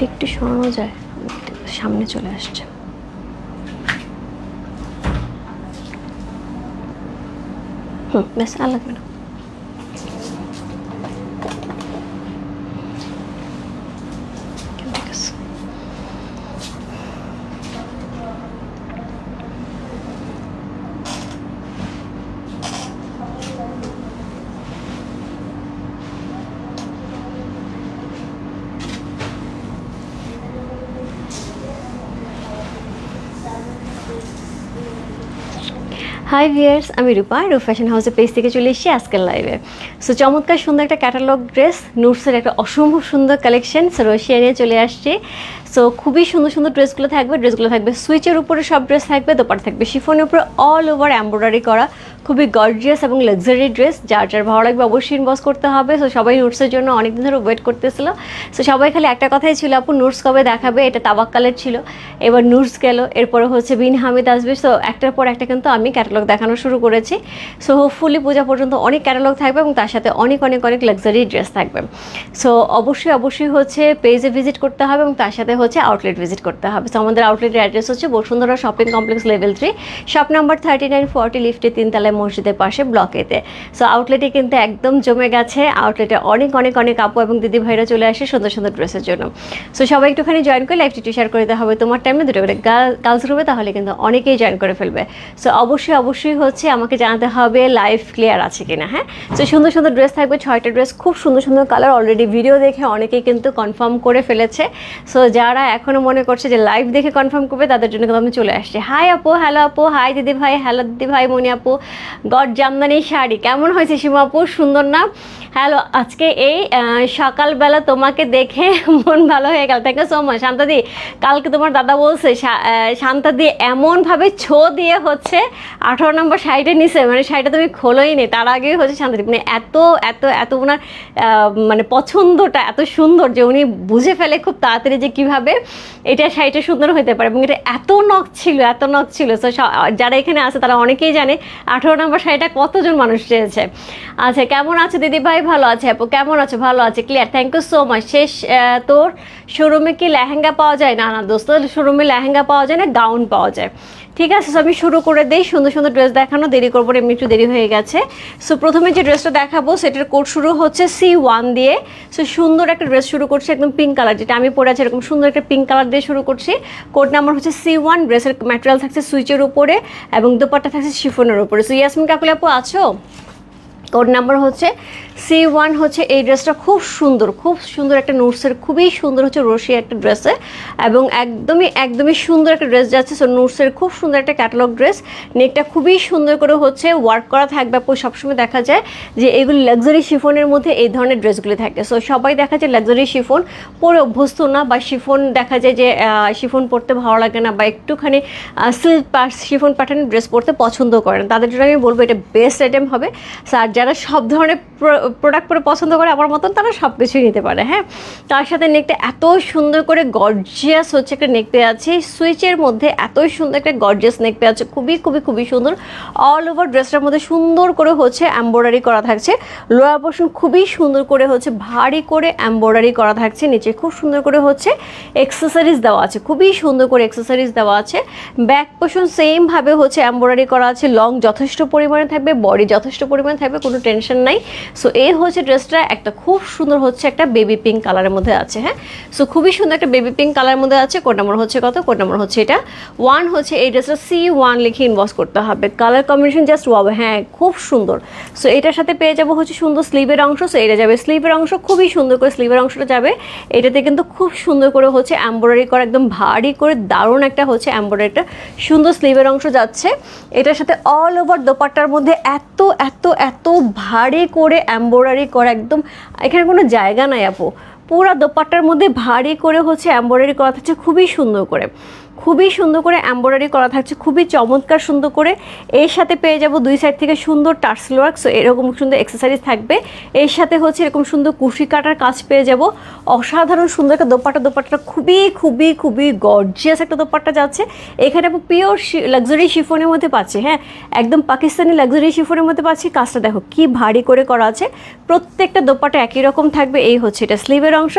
ওটা একটু সরানো যায়। সামনে চলে আসছে। হুম ব্যাস আর হাই ভিয়ার্স আমি রূপা রূপ ফ্যাশন হাউসের পেজ থেকে চলে এসেছি আজকের লাইভে সো চমৎকার সুন্দর একটা ক্যাটালগ ড্রেস নুটসের একটা অসম্ভব সুন্দর কালেকশন সো রশিয়া নিয়ে চলে আসছে। সো খুবই সুন্দর সুন্দর ড্রেসগুলো থাকবে। ড্রেসগুলো থাকবে সুইচের উপরে, সব ড্রেস থাকবে। দোপার থাকবে শিফনের উপরে অল ওভার এম্ব্রয়ডারি করা। খুবই গর্জিয়াস এবং লাক্সারি ড্রেস যার যার ভালো লাগবে অবশ্যই ইনভেস্ট করতে হবে। সো সবাই নোটসের জন্য অনেকদিন ধরে ওয়েট করতেছিল। সো সবাই খালি একটা কথাই ছিল, আপু নোটস কবে দেখাবে? এটা তাবাক্কালের ছিল। এবার নোটস গেল। এরপরে হচ্ছে বিন হামিদ আসবে। সো একটার পর একটা কিন্তু আমি ক্যাটালগ দেখানো শুরু করেছি। সো হোপফুলি পূজা পর্যন্ত অনেক ক্যাটালগ থাকবে এবং তার সাথে অনেক অনেক অনেক লাক্সারি ড্রেস থাকবে। সো অবশ্যই অবশ্যই হচ্ছে পেজে ভিজিট করতে হবে এবং তার সাথে হচ্ছে আউটলেট ভিজিট করতে হবে। সো আমাদের আউটলেটের অ্যাড্রেস হচ্ছে Bashundhara shopping complex level three shop number thirty nine forty লিফটে তিনতলায় মসজিদের পাশে ব্লকেতে সো আউটলেটে কিন্তু একদম জমে গেছে। আউটলেটে অনেক অনেক অনেক আপু এবং দিদি ভাইরা চলে আসে সুন্দর সুন্দর ড্রেসের জন্য। সো সবাই একটুখানি জয়েন করে লাইভ টিটি শেয়ার করে দিতে হবে। তোমার টাইমে দুটো করে গার্লস গ্রুপে তাহলে কিন্তু অনেকেই জয়েন করে ফেলবে। সো অবশ্যই অবশ্যই হচ্ছে আমাকে জানাতে হবে লাইভ ক্লিয়ার আছে কিনা হ্যাঁ? সো সুন্দর সুন্দর ড্রেস থাকবে, ছয়টা ড্রেস খুব সুন্দর সুন্দর কালার অলরেডি ভিডিও দেখে অনেকেই কিন্তু কনফার্ম করে ফেলেছে। সো যারা এখনও মনে করছে যে লাইভ দেখে কনফার্ম করবে, তাদের জন্য কিন্তু আমি চলে আসছি। হাই আপু হ্যালো আপু হাই দিদি ভাই হ্যালো দিদি ভাই মনি আপু, গড জামদানি শাড়ি, কেমন হয়েছে সীমা আপু? সুন্দর না? হ্যালো আজকে এই সকালবেলা তোমাকে দেখে মন ভালো হয়ে গেল। থ্যাংক ইউ সো মাচ শান্তাদি, কালকে তোমার দাদা বলছে শান্তাদি এমনভাবে ছো দিয়ে হচ্ছে, আঠারো নম্বর শাড়িটা নিছে। মানে শাড়িটা তুমি খোলোই নি, তার আগেই হচ্ছে শান্তাদি। মানে এত এত এত এত ওনার মানে পছন্দটা এত সুন্দর যে উনি বুঝে ফেলে খুব তাড়াতাড়ি যে কীভাবে এটা শাড়িটা সুন্দর হতে পারে এবং এটা এত নখ ছিল, এত নখ ছিল। তো যারা এখানে আছে তারা অনেকেই জানে আঠারো নম্বর শাড়িটা কতজন মানুষ চেয়েছে। আচ্ছা কেমন আছে দিদি ভাই? ভালো আছে? আপু, কেমন আছে? ভালো আছে clear thank you so much শেষ তোর শোরুমে কি লেহেঙ্গা পাওয়া যায়? না না, দোস্ত শোরুমে লেহেঙ্গা পাওয়া যায় না গাউন পাওয়া যায়? ঠিক আছে আমি শুরু করে দিই। সুন্দর সুন্দর ড্রেস দেখানো, দেরি করব এমনি একটু দেরি হয়ে গেছে। সো প্রথমে যে ড্রেসটা দেখাবো, সেটার কোড শুরু হচ্ছে সি ওয়ান দিয়ে। সো সুন্দর একটা ড্রেস শুরু করছে একদম পিঙ্ক কালার যেটা আমি পরে আছি এরকম সুন্দর একটা পিঙ্ক কালার দিয়ে শুরু করছি। কোড নাম্বার হচ্ছে সি ওয়ান ড্রেসের ম্যাটেরিয়াল থাকছে সুইচের উপরে এবং দোপাট্টা থাকছে শিফনের উপরে। সো ইয়াসমিন কাকুলি আপু, আছো? কোড নাম্বার হচ্ছে সি ওয়ান হচ্ছে এই ড্রেসটা খুব সুন্দর খুব সুন্দর একটা নোটসের খুবই সুন্দর হচ্ছে রশি একটা ড্রেসে এবং একদমই একদমই সুন্দর একটা ড্রেস যাচ্ছে। সো নোটসের খুব সুন্দর একটা ক্যাটালগ ড্রেস। নেকটা খুবই সুন্দর করে হচ্ছে ওয়ার্ক করা থাকবে। আপু সবসময় দেখা যায় যে এগুলি লাক্সারি শিফনের মধ্যে এই ধরনের ড্রেসগুলি থাকে। সো সবাই দেখা যায় লাক্সারি শিফন পরে অভ্যস্ত না বা শিফন দেখা যায় যে শিফন পরতে ভালো লাগে না বা একটুখানি সিল্ক শিফন প্যাটার্নের ড্রেস পরতে পছন্দ করেন তাদের জন্য আমি বলব এটা বেস্ট আইটেম হবে। আর যারা সব ধরনের প্রোডাক্ট পরে পছন্দ করে আমার মতন তারা সব কিছুই নিতে পারে হ্যাঁ? তার সাথে নেকটা এত সুন্দর করে গর্জিয়াস হচ্ছে একটা নেক পেয়ে আছে। সুইচের মধ্যে এত সুন্দর একটা গর্জিয়াস নেক পেয়ে আছে। খুবই খুবই খুবই সুন্দর। অল ওভার ড্রেসটার মধ্যে সুন্দর করে হচ্ছে এম্ব্রয়ডারি করা থাকছে। লোয়ার পোর্শন খুবই সুন্দর করে হচ্ছে ভারী করে এম্ব্রয়ডারি করা থাকছে। নিচে খুব সুন্দর করে হচ্ছে এক্সেসরিজ দেওয়া আছে। খুবই সুন্দর করে এক্সেসরিজ দেওয়া আছে। ব্যাক পোর্শন সেমভাবে হচ্ছে এম্ব্রয়ডারি করা আছে। লং যথেষ্ট পরিমাণে থাকবে বডি যথেষ্ট পরিমাণে থাকবে, কোনো টেনশন নাই। সো এই হচ্ছে ড্রেসটা একটা খুব সুন্দর হচ্ছে একটা বেবি পিঙ্ক কালারের মধ্যে আছে হ্যাঁ? সো খুবই সুন্দর একটা বেবি পিঙ্ক কালারের মধ্যে আছে। কোড নাম্বার হচ্ছে কত? কোড নাম্বার হচ্ছে এটা। ওয়ান হচ্ছে এই ড্রেসটা সি ওয়ান লিখে ইনবক্স করতে হবে। কালার কম্বিনেশন জাস্ট ওয়াও হ্যাঁ খুব সুন্দর। সো এটার সাথে পেয়ে যাব হচ্ছে সুন্দর স্লিভের অংশ। সো এটা যাবে স্লিভের অংশ, খুবই সুন্দর করে স্লিভের অংশটা যাবে। এটাতে কিন্তু খুব সুন্দর করে হচ্ছে এম্ব্রয়ডারি করা, একদম ভারী করে দারুণ একটা হচ্ছে এম্ব্রয়ডারিটা সুন্দর স্লিভের অংশ যাচ্ছে। এটার সাথে অল ওভার দোপাট্টার মধ্যে এত এত এত ভারী করে এম্ব্রয়ডারি করা একদম, এখানে কোনো জায়গা নাই আপু। পুরা দোপাট্টার মধ্যে ভারী করে হচ্ছে এম্ব্রয়ডারি করা থাকছে, খুবই সুন্দর করে। খুবই সুন্দর করে এম্ব্রয়ডারি করা থাকছে, খুবই চমৎকার সুন্দর করে। এর সাথে পেয়ে যাব দুই সাইড থেকে সুন্দর টার্সেল ওয়ার্ক সো এরকম সুন্দর এক্সেসারিজ থাকবে। এর সাথে হচ্ছে এরকম সুন্দর কুশি কাটার কাজ পেয়ে যাব। অসাধারণ সুন্দর একটা দোপাট্টা দোপাট্টা খুবই খুবই খুবই গর্জিয়াস একটা দোপাট্টা যাচ্ছে। এখানে পিওর লাক্সারি শিফনের মধ্যে পাচ্ছি হ্যাঁ? একদম পাকিস্তানি লাক্সারি শিফনের মধ্যে পাচ্ছি। কাজটা দেখো কি ভারী করে করা আছে। প্রত্যেকটা দোপাটা একই রকম থাকবে, এই হচ্ছে এটা স্লিভের অংশ।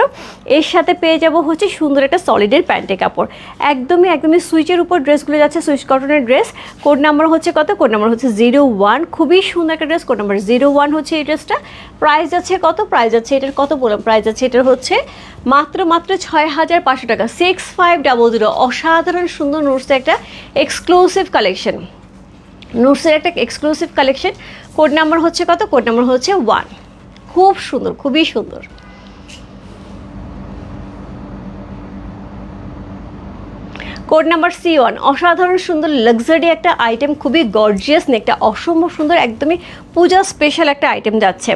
এর সাথে পেয়ে যাব হচ্ছে সুন্দর একটা সলিডের প্যান্টে কাপড়। একদমই একদমই সুইচের উপর ড্রেসগুলো যাচ্ছে, সুইচ কটনের ড্রেস কোড নাম্বার হচ্ছে কত? কোড নাম্বার হচ্ছে জিরো ওয়ান খুবই সুন্দর একটা dress code number zero one হচ্ছে এই ড্রেসটা প্রাইস যাচ্ছে কত? প্রাইস যাচ্ছে এটার কত বললাম? প্রাইস যাচ্ছে এটার হচ্ছে মাত্র মাত্র ছয় হাজার পাঁচশো টাকা। সিক্স ফাইভ ডাবল জিরো অসাধারণ সুন্দর নোটসে একটা এক্সক্লুসিভ কালেকশন নোটসের একটা এক্সক্লুসিভ কালেকশন কোড নাম্বার হচ্ছে কত? কোড নাম্বার হচ্ছে ওয়ান খুব সুন্দর, খুবই সুন্দর। কোড নাম্বার সি ওয়ান অসাধারণ সুন্দর লাক্সারি একটা আইটেম খুবই গর্জিয়াস একটা অসম্ভব সুন্দর, একদমই পূজা স্পেশাল একটা আইটেম যাচ্ছে।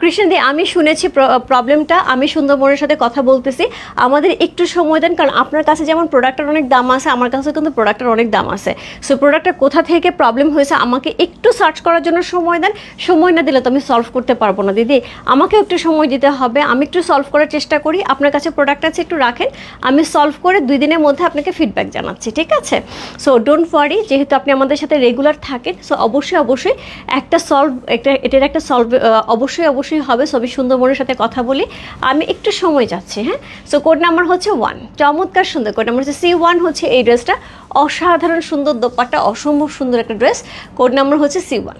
কৃষ্ণদি আমি শুনেছি প্রবলেমটা আমি সুন্দরবনের সাথে কথা বলতেছি। আমাদের একটু সময় দেন, কারণ আপনার কাছে যেমন প্রোডাক্টের অনেক দাম আছে, আমার কাছে কিন্তু প্রোডাক্টের অনেক দাম আছে। সো প্রোডাক্টটা কোথা থেকে প্রবলেম হয়েছে, আমাকে একটু সার্চ করার জন্য সময় দেন। সময় না দিলে তো আমি সলভ করতে পারব না, দিদি। আমাকে একটু সময় দিতে হবে, আমি একটু সলভ করার চেষ্টা করি। আপনার কাছে প্রোডাক্ট আছে, একটু রাখেন। আমি সলভ করে দুই দিনের মধ্যে আপনাকে ফিডব্যাক জানাচ্ছি, ঠিক আছে? সো ডোন্ট ওয়ারি যেহেতু আপনি আমাদের সাথে রেগুলার থাকেন সো অবশ্যই অবশ্যই একটা সলভ একটা, এটার একটা সলভ অবশ্যই অবশ্যই হবে। সবই সুন্দর মনের সাথে কথা বলি। আমি একটু সময় যাচ্ছি হ্যাঁ? সো কোড নাম্বার হচ্ছে ওয়ান চমৎকার সুন্দর কোড নাম্বার হচ্ছে সি ওয়ান হচ্ছে এই ড্রেসটা অসাধারণ সুন্দর দোপাট্টা, অসম্ভব সুন্দর একটা ড্রেস কোড নাম্বার হচ্ছে সি ওয়ান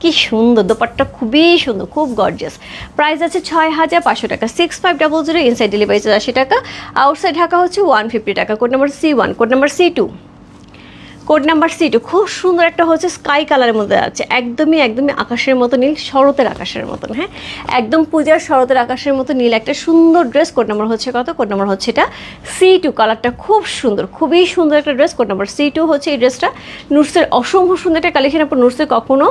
কি সুন্দর, দোপাট্টা খুবই সুন্দর, খুব গর্জিয়াস প্রাইস আছে ছয় হাজার পাঁচশো টাকা six five double zero inside delivery আশি টাকা। আউটসাইড ঢাকা হচ্ছে ওয়ান ফিফটি টাকা code number C one code number C two code number C two খুব সুন্দর একটা হচ্ছে স্কাই কালারের মধ্যে আছে। একদমই একদমই আকাশের মতো নীল, শরতের আকাশের মতন হ্যাঁ? একদম পূজার শরতের আকাশের মতো নীল একটা সুন্দর ড্রেস কোড নাম্বার হচ্ছে কত? কোড নাম্বার হচ্ছে এটা সি টু কালারটা খুব সুন্দর, খুবই সুন্দর একটা dress code number C two হচ্ছে এই ড্রেসটা। নুটসের অসম্ভব সুন্দর একটা কালেকশন আপনার নুটসের কখনো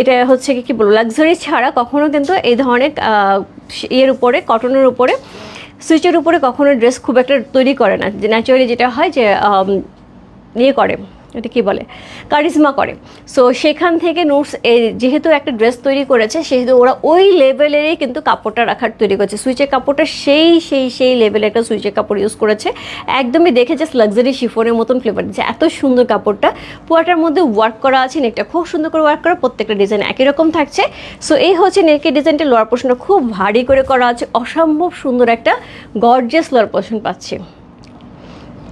এটা হচ্ছে কি, কী বলব লাক্সারি ছাড়া কখনো কিন্তু এই ধরনের ইয়ের উপরে কটনের উপরে সুইচের উপরে কখনো ড্রেস খুব একটা তৈরি করে না। যে ন্যাচারালি যেটা হয় যে ইয়ে করে, এটা কি বলে? কারিজমা করে। সো সেখান থেকে নোটস যেহেতু একটা ড্রেস তৈরি করেছে, সেহেতু ওরা ওই লেভেলেরই কিন্তু কাপড়টা রাখার তৈরি করেছে। সুইচের কাপড়টা সেই সেই সেই লেভেলের একটা সুইচের কাপড় ইউজ করেছে। একদমই দেখে জাস্ট লাক্সারি শিফনের মতন ফ্লেভার দিচ্ছে। এত সুন্দর কাপড়টা। পুয়াটার মধ্যে ওয়ার্ক করা আছে নেকটা খুব সুন্দর করে ওয়ার্ক করা, প্রত্যেকটা ডিজাইন একই রকম থাকছে। সো এই হচ্ছে নেকের ডিজাইনটা লোয়ার পোর্শনটা খুব ভারী করে করা আছে। অসম্ভব সুন্দর একটা গর্জিয়াস লোয়ার পোর্শন পাচ্ছি।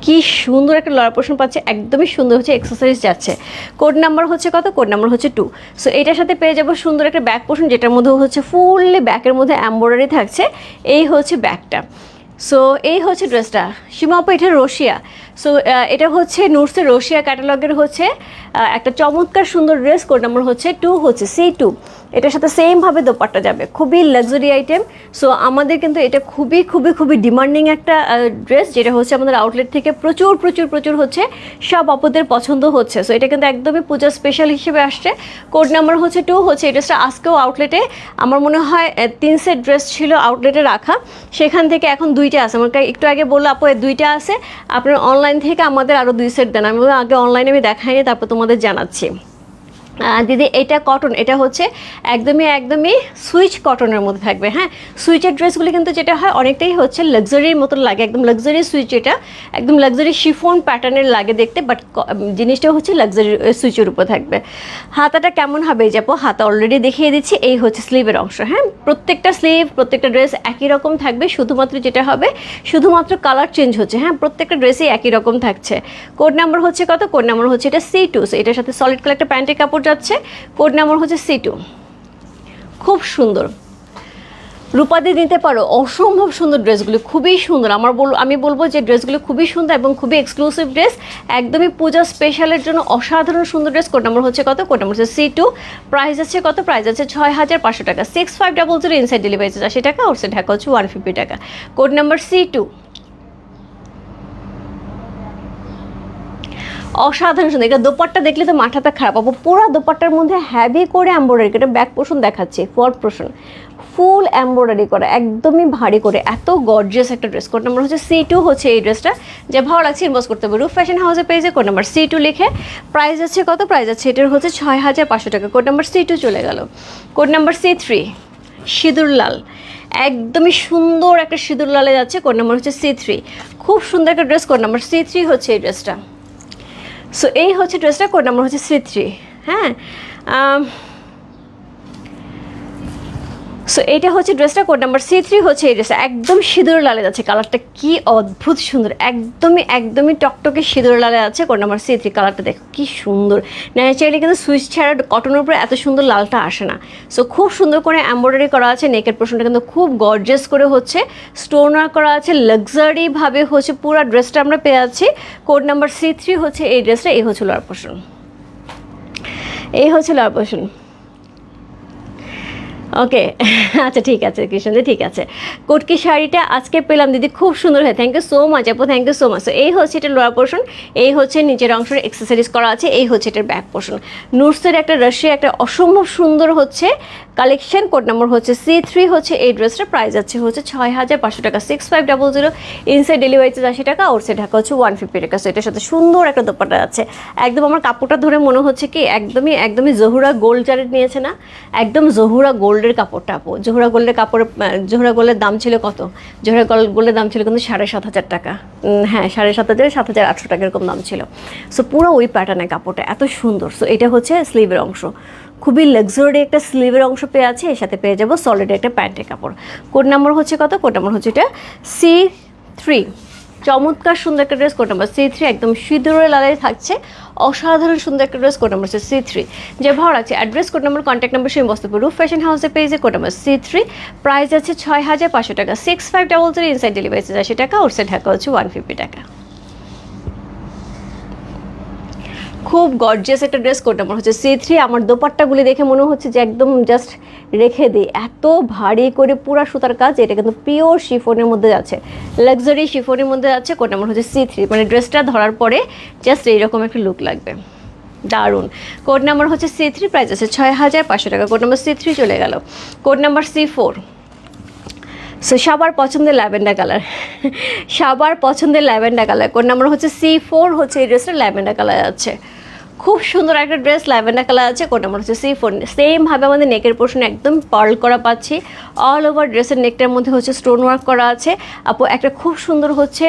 কি সুন্দর একটা লড়া পোর্শন পাচ্ছে, একদমই সুন্দর হচ্ছে এক্সারসাইজ যাচ্ছে। কোড নাম্বার হচ্ছে কত? কোড নাম্বার হচ্ছে টু সো এটার সাথে পেয়ে যাব সুন্দর একটা ব্যাক পোর্শন যেটার মধ্যে হচ্ছে ফুললি ব্যাকের মধ্যে এম্ব্রয়ডারি থাকছে। এই হচ্ছে ব্যাকটা সো এই হচ্ছে ড্রেসটা সীমাপা এটা রশিয়া সো এটা হচ্ছে নুটসের রশিয়া ক্যাটালগের হচ্ছে একটা চমৎকার সুন্দর ড্রেস কোড নাম্বার হচ্ছে টু হচ্ছে সি টু এটার সাথে সেমভাবে দোপাট্টা যাবে, খুবই লাক্সারি আইটেম সো আমাদের কিন্তু এটা খুবই খুবই খুবই ডিমান্ডিং একটা ড্রেস যেটা হচ্ছে আমাদের আউটলেট থেকে প্রচুর প্রচুর প্রচুর হচ্ছে, সব অপদের পছন্দ হচ্ছে। সো এটা কিন্তু একদমই পূজা স্পেশাল হিসেবে আসছে। কোড নাম্বার হচ্ছে টু হচ্ছে এই ড্রেসটা আজকেও আউটলেটে আমার মনে হয় তিন সেট ড্রেস ছিল আউটলেটে রাখা। সেখান থেকে এখন দুইটা আছে। আমাকে একটু আগে বলল, আপু দুইটা আছে? আপনার অনলাইন থেকে আমাদের আরও দুই সেট দেন। আমি আগে অনলাইনে আমি দেখাইনি তারপর তোমাদের জানাচ্ছি। দিদি, এটা কটন এটা হচ্ছে একদমই একদমই সুইচ কটনের মধ্যে থাকবে হ্যাঁ? সুইচের ড্রেসগুলি কিন্তু যেটা হয়, অনেকটাই হচ্ছে লাক্সারির মতন লাগে, একদম লাক্সারি সুইচ এটা, একদম লাক্সারি শিফন প্যাটার্নের লাগে দেখতে বাট জিনিসটা হচ্ছে লাক্সারি সুইচের উপর থাকবে। হাতাটা কেমন হবে যাব হাতা অলরেডি দেখিয়ে দিচ্ছি, এই হচ্ছে স্লিভের অংশ হ্যাঁ? প্রত্যেকটা স্লিভ প্রত্যেকটা ড্রেস একই রকম থাকবে, শুধুমাত্র যেটা হবে, শুধুমাত্র কালার চেঞ্জ হচ্ছে হ্যাঁ? প্রত্যেকটা ড্রেসই একই রকম থাকছে। কোড নাম্বার হচ্ছে কত? কোড নাম্বার হচ্ছে এটা সি টু এটার সাথে সলিড কালার একটা প্যান্টের কাপড় যাচ্ছে কোড নাম্বার হচ্ছে সি টু খুব সুন্দর। রূপাদি নিতে পারো, অসম্ভব সুন্দর ড্রেসগুলো, খুবই সুন্দর। আমার বল আমি বলব যে ড্রেসগুলো খুবই সুন্দর এবং খুবই এক্সক্লুসিভ ড্রেস, একদমই পূজা স্পেশালের জন্য অসাধারণ সুন্দর ড্রেস। কোড নাম্বার হচ্ছে কত? কোড নাম্বার হচ্ছে সি টু প্রাইস আছে কত? প্রাইস আছে ছয় হাজার পাঁচশো টাকা। Six five double zero inside delivery আছে আশি টাকা ওর সে ঢাকা হচ্ছে ওয়ান ফিফটি টাকা। কোড নাম্বার সি টু অসাধারণ সুন্দর এটা দোপাট্টা দেখলে তো মাথাটা খারাপ। হব পুরো দোপাট্টার মধ্যে হ্যাভি করে এম্ব্রয়ডারি এটা ব্যাক পোর্শন দেখাচ্ছে ফ্রন্ট পোর্শন ফুল এম্ব্রয়ডারি করা, একদমই ভারী করে, এত গর্জিয়াস একটা ড্রেস কোড নাম্বার হচ্ছে সি টু হচ্ছে এই ড্রেসটা যে ভালো লাগছে ইনভেস্ট করতে হবে রুফ ফ্যাশন হাউসে পেয়েছে কোড নাম্বার সি টু লিখে প্রাইস আছে কত? প্রাইস আছে এটার হচ্ছে ছয় হাজার পাঁচশো টাকা। কোড নাম্বার সি টু চলে গেল। কোড নাম্বার সি থ্রি সিঁদুর লাল। একদমই সুন্দর একটা সিঁদুর লালে যাচ্ছে। কোড নাম্বার হচ্ছে সি থ্রি খুব সুন্দর একটা dress code number C three হচ্ছে এই ড্রেসটা সো এই হচ্ছে ড্রেসটা কোড নাম্বার হচ্ছে সি থ্রি হ্যাঁ? সো এটা হচ্ছে ড্রেসটা কোড নাম্বার সি থ্রি হচ্ছে এই ড্রেসটা। একদম সিঁদুর লালে যাচ্ছে কালারটা কি অদ্ভুত সুন্দর। একদমই একদমই টকটকে সিঁদুর লালে আছে কোড নাম্বার সি থ্রি কালারটা দেখো কি সুন্দর। ন্যাচারালি কিন্তু সুইচ ছাড়া কটনের উপরে এত সুন্দর লালটা আসে না। সো খুব সুন্দর করে এম্ব্রয়ডারি করা আছে। নেকের পোর্শনটা কিন্তু খুব গর্জেস করে হচ্ছে। স্টোন ওয়ার্ক করা আছে। লাক্সারিভাবে হচ্ছে পুরো ড্রেসটা আমরা পেয়ে যাচ্ছি। কোড নাম্বার সি থ্রি হচ্ছে এই ড্রেসটা। এই হচ্ছে লোয়ার পোর্শন এই হচ্ছে লোয়ার পোর্শন ওকে আচ্ছা ঠিক আছে, কৃষ্ণদি, ঠিক আছে। কটকি শাড়িটা আজকে পেলাম, দিদি খুব সুন্দর হয় থ্যাংক ইউ সো মাচ আপু থ্যাংক ইউ সো মাচ এই হচ্ছে এটা লোয়ার পোর্শন এই হচ্ছে নিচের অংশের এক্সেসারিজ করা আছে, এই হচ্ছে এটার ব্যাক পোর্শন নুটসের একটা রশি একটা অসম্ভব সুন্দর হচ্ছে কালেকশন কোড নাম্বার হচ্ছে সি থ্রি হচ্ছে এই ড্রেসটার প্রাইস আছে হচ্ছে ছয় হাজার পাঁচশো টাকা। Six five double zero inside delivery charge আশি টাকা ওর আউটসাইড ঢাকা হচ্ছে ওয়ান ফিফটি টাকা। সো এটার সাথে সুন্দর একটা দোপাটা আছে। একদম আমার কাপড়টা ধরে মনে হচ্ছে কি, একদমই একদমই জহুরা গোল্ড জারের নিয়েছে না, একদম জহুরা গোল্ডের কাপড়টা আপু। জোহরা গোল্ডের কাপড়ের জোহরা গোল্ডের দাম ছিল কত? জোহরা গোল্ড গোল্ডের দাম ছিল কিন্তু সাড়ে সাত হাজার টাকা। হ্যাঁ সাড়ে সাত হাজার সাত হাজার আটশো টাকা এরকম দাম ছিল। সো পুরো ওই প্যাটার্নের কাপড়টা এত সুন্দর। সো এটা হচ্ছে স্লিভের অংশ। খুবই লাক্সারি একটা স্লিভের অংশ পেয়ে আছে। এর সাথে পেয়ে যাব সলিড একটা প্যান্টের কাপড়। কোড নাম্বার হচ্ছে কত? কোড নাম্বার হচ্ছে এটা সি থ্রি চমৎকার সুন্দর একটা dress code number C three একদম সিঁদুরের লালাই থাকছে। অসাধারণ সুন্দর একটা ড্রেস কোড নাম্বার হচ্ছে সি থ্রি যে ভালো লাগছে address code number contact number সেই বস্তুপুর রুফ ফ্যাশন হাউসে পেজে code number C three price আছে ছয় হাজার পাঁচশো টাকা। Six five double zero inside delivery আছে। আশি টাকা আউটসাইড ঢাকা হচ্ছে ওয়ান ফিফটি টাকা। খুব গর্জিয়াস একটা ড্রেস কোড নাম্বার হচ্ছে। সি থ্রি আমার দোপাট্টাগুলি দেখে মনে হচ্ছে যে একদম জাস্ট রেখে দিই। এত ভারী করে পুরা সুতার কাজ, এটা কিন্তু পিওর শিফনের মধ্যে যাচ্ছে লাক্সারি শিফনের মধ্যে যাচ্ছে কোড নাম্বার হচ্ছে সি থ্রি মানে ড্রেসটা ধরার পরে জাস্ট এইরকম একটা লুক লাগবে। দারুণ। কোড নাম্বার হচ্ছে সি থ্রি প্রাইস আছে ছয় হাজার পাঁচশো টাকা। কোড নাম্বার সি থ্রি চলে গেল। Code number C four so সবার পছন্দের ল্যাভেন্ডার কালার। সবার পছন্দের ল্যাভেন্ডার কালার। কোন নাম্বার হচ্ছে সি ফোর হচ্ছে এই ড্রেসটা ল্যাভেন্ডার কালার আছে। খুব সুন্দর একটা ড্রেস ল্যাভেন্ডার কালার আছে, কোনটা নাম্বার হচ্ছে সি ফোর সেমভাবে আমাদের নেকের পোর্শন একদম পার্ল করা পাচ্ছি। অল ওভার ড্রেসের নেকটার মধ্যে হচ্ছে স্টোন ওয়ার্ক করা আছে। আপু, একটা খুব সুন্দর হচ্ছে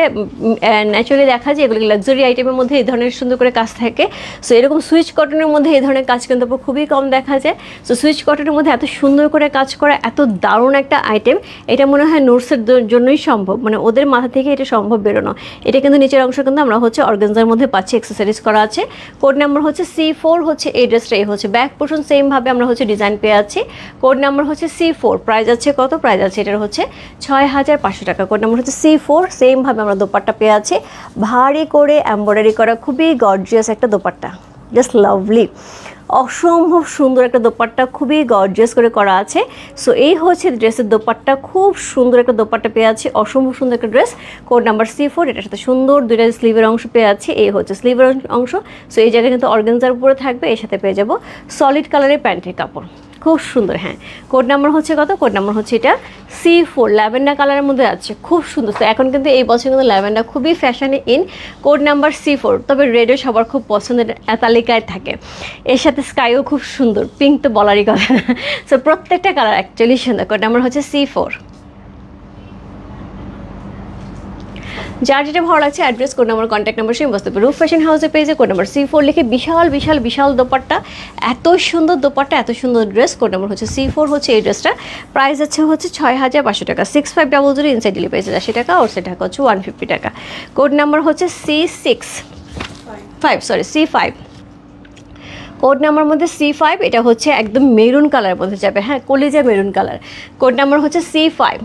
ন্যাচারালি দেখা যায়, এগুলো লাক্সারি আইটেমের মধ্যে এই ধরনের সুন্দর করে কাজ থাকে। সো এরকম সুইচ কটনের মধ্যে এই ধরনের কাজ কিন্তু আপু খুবই কম দেখা যায়। সো সুইচ কটনের মধ্যে এত সুন্দর করে কাজ করা, এত দারুণ একটা আইটেম এটা মনে হয় নোটসের জন্যই সম্ভব। মানে ওদের মাথা থেকে এটা সম্ভব বেরোনো। এটা কিন্তু নিচের অংশ কিন্তু আমরা হচ্ছে অর্গানজার মধ্যে পাচ্ছি এক্সারসাইজ করা আছে। কোড নাম্বার হচ্ছে সি ফোর হচ্ছে এই ড্রেসটা, এই হচ্ছে ব্যাক পোর্শন সেমভাবে আমরা হচ্ছে ডিজাইন পেয়ে আছি কোড নাম্বার হচ্ছে সি ফোর প্রাইস আছে কত? প্রাইস আছে এটার হচ্ছে ছয় হাজার পাঁচশো টাকা। কোড নাম্বার হচ্ছে সি ফোর সেমভাবে আমরা দোপাট্টা পেয়ে আছি ভারী করে এম্ব্রয়ডারি করা, খুবই গর্জিয়াস একটা দোপাট্টা। জাস্ট লাভলি অসম্ভব সুন্দর একটা দোপাট্টা, খুবই গর্জেস করে করা আছে। সো এই হচ্ছে ড্রেসের দোপাট্টা, খুব সুন্দর একটা দোপাট্টা পেয়ে আছে, অসম্ভব সুন্দর একটা dress code number C four এটার সাথে সুন্দর দুইটা স্লিভের অংশ পেয়ে আছে, এই হচ্ছে স্লিভের অংশ। সো এই জায়গায় কিন্তু অর্গেনজার উপরে থাকবে, এর সাথে পেয়ে যাব সলিড কালারের প্যান্টের কাপড়। খুব সুন্দর হ্যাঁ। কোড নাম্বার হচ্ছে কত? কোড নাম্বার হচ্ছে এটা সি ফোর ল্যাভেন্ডার কালারের মধ্যে আছে, খুব সুন্দর। তো এখন কিন্তু এই বছর কিন্তু ল্যাভেন্ডার খুবই ফ্যাশনে in code number C four তবে রেডও সবার খুব পছন্দের তালিকায় থাকে। এর সাথে স্কাইও খুব সুন্দর পিঙ্ক তো বলারই কথা। সো প্রত্যেকটা কালার অ্যাকচুয়ালি সুন্দর। কোড নাম্বার হচ্ছে সি ফোর যার যেটা ভালো লাগছে address code number contact number সেই বস্তু রুফ ফ্যাশন হাউসে পেয়েছে কোড নাম্বার সি ফোর লিখে বিশাল বিশাল বিশাল দোপাট্টা, এত সুন্দর দোপাট্টা, এত সুন্দর ড্রেস কোড নাম্বার হচ্ছে সি ফোর হচ্ছে এই ড্রেসটা প্রাইস আছে হচ্ছে ছয় হাজার পাঁচশো টাকা। Six five double zero inside delivery charge আশি টাকা ওর সেটা হচ্ছে ওয়ান ফিফটি টাকা। কোড নাম্বার হচ্ছে C six five sorry C five code number মধ্যে সি ফাইভ এটা হচ্ছে একদম মেরুন কালারের মধ্যে যাবে। হ্যাঁ কলিজা মেরুন কালার কোড নাম্বার হচ্ছে সি ফাইভ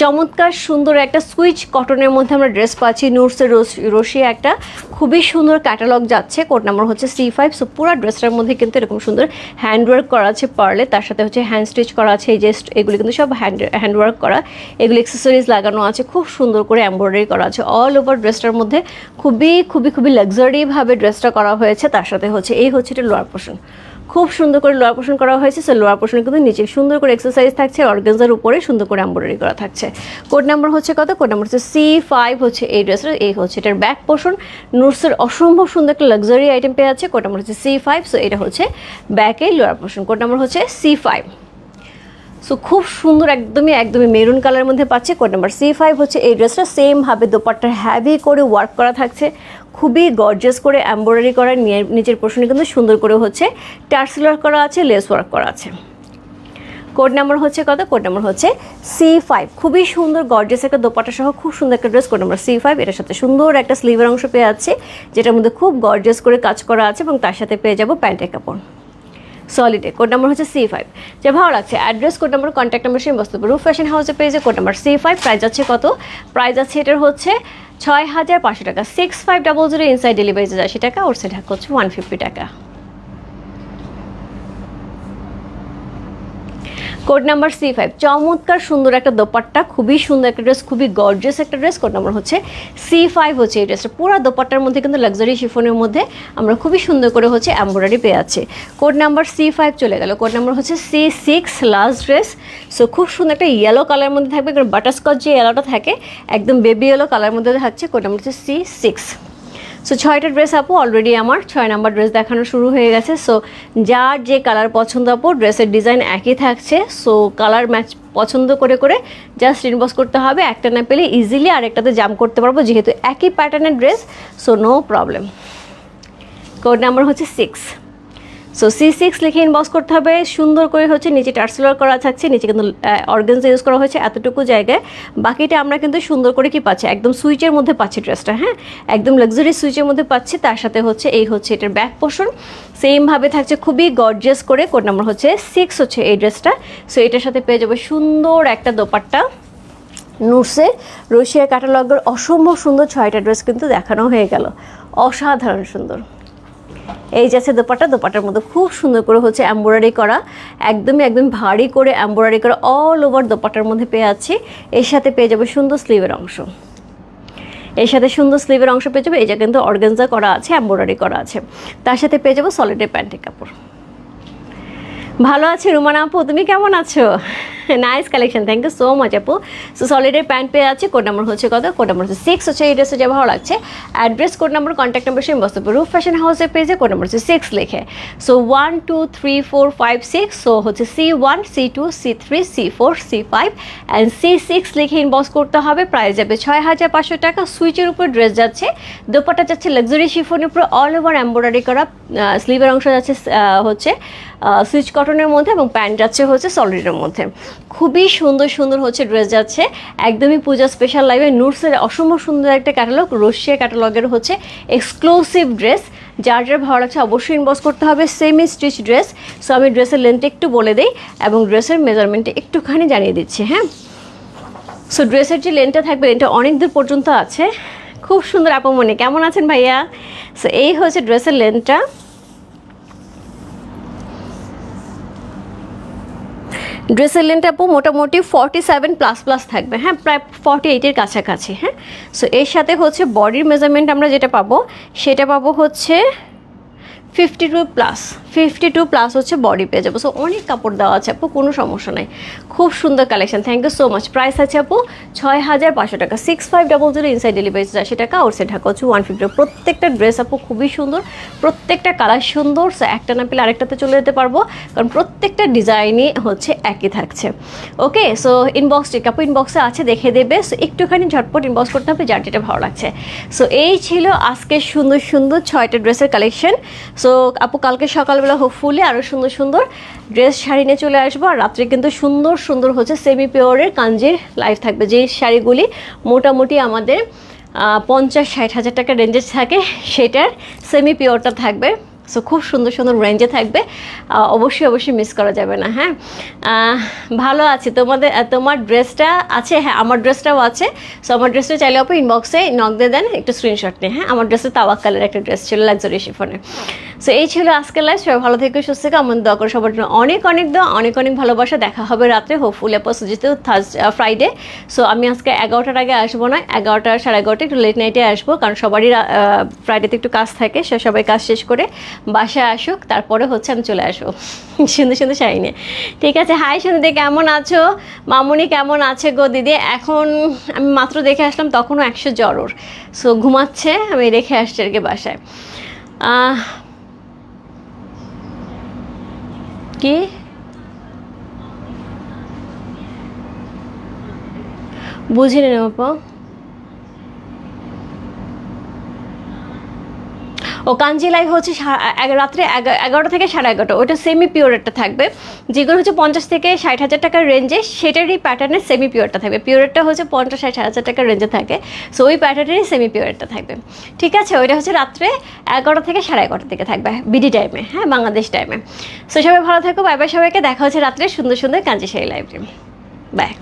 চমৎকার, সুন্দর একটা সুইচ কটনের মধ্যে আমরা ড্রেস পাচ্ছি। নুটসের রশি একটা খুবই সুন্দর ক্যাটালগ যাচ্ছে। কোড নাম্বার হচ্ছে সি ফাইভ সো পুরো ড্রেসটার মধ্যে কিন্তু এরকম সুন্দর হ্যান্ডওয়ার্ক করা আছে পারলে। তার সাথে হচ্ছে হ্যান্ড স্টিচ করা আছে। এই যে এগুলি কিন্তু সব হ্যান্ড হ্যান্ডওয়ার্ক করা। এগুলি এক্সেসরিজ লাগানো আছে। খুব সুন্দর করে এমব্রয়ডারি করা আছে। অল ওভার ড্রেসটার মধ্যে খুবই খুবই খুবই লাক্সারিভাবে ড্রেসটা করা হয়েছে। তার সাথে হচ্ছে, এই হচ্ছে এটা লোয়ার পোর্শন খুব সুন্দর করে লোয়ার পোর্শন করা হয়েছে। সো লোয়ার পোর্শনে কিন্তু নিচে সুন্দর করে এক্সারসাইজ থাকছে, অর্গানজার উপরে সুন্দর করে এম্ব্রয়ডারি করা থাকছে। কোড নাম্বার হচ্ছে কত? কোড নাম্বার হচ্ছে সি ফাইভ হচ্ছে এই ড্রেসের, এই হচ্ছে এটার ব্যাক পোর্শন নুটসের অসম্ভব সুন্দর একটা লাক্সারি আইটেম পেয়ে আছে কোড নাম্বার হচ্ছে সি ফাইভ সো এটা হচ্ছে ব্যাকে লোয়ার পোর্শন কোড নাম্বার হচ্ছে সি ফাইভ সো খুব সুন্দর একদমই একদমই মেরুন কালারের মধ্যে পাচ্ছে। কোড নাম্বার সি ফাইভ হচ্ছে এই ড্রেসটা সেমভাবে দোপাট্টার হ্যাভি করে ওয়ার্ক করা থাকছে। খুবই গর্জাস করে এম্ব্রয়ডারি করা নিচের পোর্শনে কিন্তু সুন্দর করে হচ্ছে। টার্সিলার করা আছে লেস ওয়ার্ক করা আছে। কোড নাম্বার হচ্ছে কত? কোড নাম্বার হচ্ছে সি ফাইভ খুবই সুন্দর গর্জেস একটা দোপাটা সহ খুব সুন্দর একটা dress code number C five এটার সাথে সুন্দর একটা স্লিভের অংশ পেয়ে আছে যেটার মধ্যে খুব গর্জেস করে কাজ করা আছে এবং তার সাথে পেয়ে যাব প্যান্টের কাপড়। সলিডে কোড নম্বর হচ্ছে সি ফাইভ যে ভালো লাগছে address code number contact number সেই বস্তু রুফ ফ্যাশন হাউসের পেয়েছে code number C five price আছে কত? প্রাইস আছে এটার হচ্ছে ছয় হাজার পাঁচশো টাকা। Six five double zero inside delivery charge আশি টাকা, ওর সেটা হচ্ছে ওয়ান ফিফটি টাকা। Code number C five. চমৎকার সুন্দর একটা দোপাট্টা, খুবই সুন্দর একটা ড্রেস, খুবই গর্জিয়াস একটা ড্রেস, কোড নাম্বার হচ্ছে সি ফাইভ হচ্ছে এই ড্রেসটা। পুরো দোপাট্টার মধ্যে কিন্তু লাক্সারি শিফনের মধ্যে আমরা খুবই সুন্দর করে হচ্ছে এম্ব্রয়ডারি পেয়ে আছি কোড নাম্বার সি ফাইভ চলে গেল। কোড নাম্বার হচ্ছে C six last dress so খুব সুন্দর একটা ইয়েলো কালার মধ্যে থাকবে, কারণ বাটারস্কচ যে ইয়েলোটা থাকে, একদম বেবি ইয়েলো কালার মধ্যে থাকছে, কোড নাম্বার হচ্ছে সি সিক্স। সো ছয়টা ড্রেস আপু অলরেডি আমার ছয় নাম্বার ড্রেস দেখানো শুরু হয়ে গেছে। সো যার যে কালার পছন্দ আপু ড্রেসের ডিজাইন একই থাকছে। সো কালার ম্যাচ পছন্দ করে করে জাস্ট ইনবক্স করতে হবে। একটা না পেলে ইজিলি আরেকটাতে জাম করতে পারব, যেহেতু একই প্যাটার্নের dress so no problem code number হচ্ছে সিক্স সো সি সিক্স লিখে ইনবক্স করতে হবে। সুন্দর করে হচ্ছে নিচে টার্সেলার করা থাকছে। নিচে কিন্তু অর্গানস ইউজ করা হয়েছে এতটুকু জায়গায়। বাকিটা আমরা কিন্তু সুন্দর করে কি পাচ্ছি? একদম সুইচের মধ্যে পাচ্ছি ড্রেসটা হ্যাঁ? একদম লাক্সারি সুইচের মধ্যে পাচ্ছি। তার সাথে হচ্ছে এই হচ্ছে এটার ব্যাক পোর্শন সেমভাবে থাকছে খুবই গর্জিয়াস করে। কোড নাম্বার হচ্ছে সিক্স হচ্ছে এই ড্রেসটা। সো এটার সাথে পেয়ে যাবে সুন্দর একটা দোপাট্টা। নুসে রশিয়া ক্যাটালগের অসম্ভব সুন্দর ছয়টা ড্রেস কিন্তু দেখানো হয়ে গেল। অসাধারণ সুন্দর। এই যে আছে দোপাটা দোপাটার মধ্যে খুব সুন্দর করে হচ্ছে এম্ব্রয়ডারি করা। একদমই, একদম ভারী করে এম্ব্রয়ডারি করা অল ওভার দোপাটার মধ্যে পেয়ে আছি এর সাথে পেয়ে যাবে সুন্দর স্লিভের অংশ। এর সাথে সুন্দর স্লিভের অংশ পেয়ে যাবে, এই যে কিন্তু অর্গেনজা করা আছে এম্ব্রয়ডারি করা আছে। তার সাথে পেয়ে যাব সলিডের প্যান্টের কাপড়। ভালো আছি, রুমানা আপু, তুমি কেমন আছো? Nice collection thank you so much আপু। সো সলিডের প্যান্ট পেয়ে আছে কোড নাম্বার হচ্ছে কত? কোড নাম্বার হচ্ছে সিক্স হচ্ছে এই ড্রেসে যা ভালো লাগছে। Address code number contact number same বস্তু রুফ ফ্যাশন হাউসের পেজে কোড নাম্বার হচ্ছে সিক্স লিখে। So one two three four five six so হচ্ছে C one C two C three C four C five and C six লিখে inbox করতে হবে। Price যাবে ছয় হাজার পাঁচশো টাকা। সুইচের উপর ড্রেস যাচ্ছে দোপাটা যাচ্ছে লাক্সারি শিফনের উপর অল ওভার এম্ব্রয়ডারি করা স্লিভের অংশ যাচ্ছে হচ্ছে সুইচ কটনের মধ্যে এবং প্যান্ট যাচ্ছে হচ্ছে সলিডের মধ্যে। খুবই সুন্দর সুন্দর হচ্ছে ড্রেস যাচ্ছে। একদমই পূজা স্পেশাল লাইভে নুটসের অসম্ভব সুন্দর একটা ক্যাটালগ রশিয়া ক্যাটালগের হচ্ছে এক্সক্লুসিভ ড্রেস যার যার ভালো লাগছে অবশ্যই ইনবক্স করতে হবে সেমি স্টিচ ড্রেস সো আমি ড্রেসের লেন্থটা একটু বলে দিই এবং ড্রেসের মেজারমেন্টটা একটুখানি জানিয়ে দিচ্ছি হ্যাঁ? সো ড্রেসের যে লেনটা থাকবে লেনটা অনেক দূর পর্যন্ত আছে। খুব সুন্দর আপমনি কেমন আছেন ভাইয়া? সো এই হচ্ছে ড্রেসের লেনটা ড্রেসের লেন্থ আপু মোটামুটি ফর্টি সেভেন প্লাস প্লাস থাকবে। হ্যাঁ প্রায় ফর্টি এইটের কাছাকাছি হ্যাঁ? সো এর সাথে হচ্ছে বডির মেজারমেন্ট আমরা যেটা পাবো, সেটা পাবো হচ্ছে fifty two plus fifty two plus হচ্ছে বডি পেয়ে যাব সো অনেক কাপড় দেওয়া আছে আপু, কোনো সমস্যা নাই। খুব সুন্দর collection thank you so much price আছে আপু ছয় হাজার পাঁচশো টাকা। Six five double zero inside delivery আশি টাকা ওর সে ঢাকা হচ্ছে ওয়ান ফিফটি প্রত্যেকটা ড্রেস আপু খুবই সুন্দর, প্রত্যেকটা কালার সুন্দর। সো একটা না পেলে আরেকটাতে চলে যেতে পারব, কারণ প্রত্যেকটা ডিজাইনই হচ্ছে একই থাকছে। ওকে সো ইনবক্স আপু ইনবক্সে আছে, দেখে দেবে। সো একটুখানি ঝটপট ইনবক্স করতে হবে, যার যেটা ভালো লাগছে। সো এই ছিল আজকে সুন্দর সুন্দর ছয়টা ড্রেসের কালেকশন সো আপু, কালকে সকালবেলা হোপফুলি আরও সুন্দর সুন্দর ড্রেস শাড়ি নিয়ে চলে আসব। আর রাত্রে কিন্তু সুন্দর সুন্দর হচ্ছে সেমি পিওরের কাঞ্জির লাইফ থাকবে। যেই শাড়িগুলি মোটামুটি আমাদের পঞ্চাশ ষাট হাজার টাকা রেঞ্জের থাকে, সেটার সেমি পিওরটা থাকবে। সো খুব সুন্দর সুন্দর রেঞ্জে থাকবে। অবশ্যই অবশ্যই মিস করা যাবে না হ্যাঁ? ভালো আছে। তোমাদের তোমার ড্রেসটা আছে হ্যাঁ আমার ড্রেসটাও আছে। সো আমার ড্রেসটা চাইলে আপু ইনবক্সে নক দিয়ে দেন, একটু স্ক্রিনশট নিয়ে হ্যাঁ? আমার ড্রেসে তাওয়াক কালার একটা ড্রেস ছিল লাক্সারি শিফনে সো এই ছিল আজকের লাইফ সবাই ভালো থেকে, সুস্থ থেকে। আমার দোয়া করে সবার জন্য অনেক অনেক দোয়া, অনেক অনেক ভালোবাসা। দেখা হবে রাত্রে হোপফুলি আপা যেহেতু থার্স ফ্রাইডে সো আমি আজকে এগারোটার আগে আসব না। এগারোটা, সাড়ে এগারোটা একটু লেট নাইটে আসব। কারণ সবারই ফ্রাইডেতে একটু কাজ থাকে। সে সবাই কাজ শেষ করে বাসায় আসুক। তারপরে হচ্ছে আমি চলে আসব। সুন্দর সুন্দর শাড়ি ঠিক আছে হাই সুন্দর কেমন আছো? মামুনি, কেমন আছে গো দিদি? এখন আমি মাত্র দেখে আসলাম, তখনও একশো জ্বর সো ঘুমাচ্ছে, আমি রেখে আসছি আর কি বাসায়। কি? বুঝিনি না বাপা ও কাঞ্জি লাইভ হচ্ছে রাত্রে এগা- এগারোটা থেকে সাড়ে এগারোটা। ওটা সেমি পিওরেটটা থাকবে। যেগুলো হচ্ছে পঞ্চাশ থেকে ষাট হাজার টাকার রেঞ্জে সেটারই প্যাটার্নের সেমি পিওরটা থাকবে। পিওরেটটা হচ্ছে পঞ্চাশ ষাট হাজার টাকার রেঞ্জে থাকে। সো ওই প্যাটার্নেরই সেমি পিওরেটটা থাকবে। ঠিক আছে? ওইটা হচ্ছে রাত্রে এগারোটা থেকে সাড়ে এগারোটা থেকে থাকবে। বিডি টাইমে হ্যাঁ? বাংলাদেশ টাইমে সো সবাই ভালো থাকো। বাই বাই সবাইকে। দেখা হচ্ছে রাত্রে সুন্দর সুন্দর কাঞ্জি শাড়ি লাইভে বাই